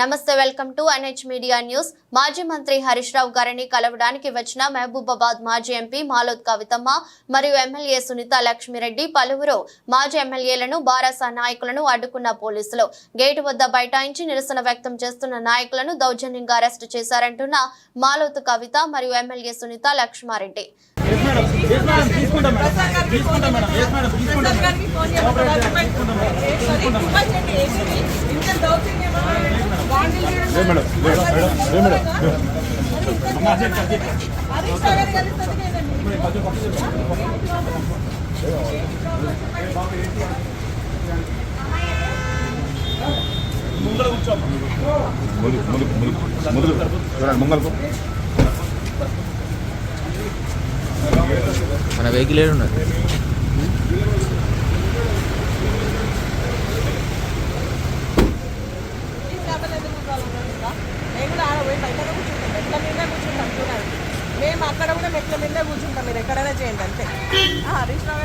నమస్తే welcome to NH media news. మాజీ మంత్రి హరీష్ రావు గారిని కలవడానికి వచ్చిన మహబూబాబాద్ మాజీ ఎంపీ మాలోద్ కవితమ్మ మరియు ఎమ్మెల్యే సునీత లక్ష్మిరెడ్డి పలువురు మాజీ ఎమ్మెల్యేలను బారాసా నాయకులను అడ్డుకున్న పోలీసులు. గేటు వద్ద బైఠాయించి నిరసన వ్యక్తం చేస్తున్న నాయకులను దౌర్జన్యంగా అరెస్టు చేశారంటున్న మాలోత్ కవిత మరియు ఎమ్మెల్యే సునీత లక్ష్మారెడ్డి. తీసుకుంటాం ముందర కూర్చోమ్మా ముందు ముందు ముందు ముందు చూడండి మన వెహికల్ ఏడున్నారు ఉన్నది ఎందుకు కూర్చోవాలన్నారు ఇంకా? మేము కూడా ఆడ పోయి బయట కూర్చుంటాం. మెట్ల మీద కూర్చుంటాం చూడండి మేము అక్కడ కూడా మెట్ల మీద కూర్చుంటాం మీరు ఎక్కడైనా చేయండి అంతే. ఆ, హరీష్ రావు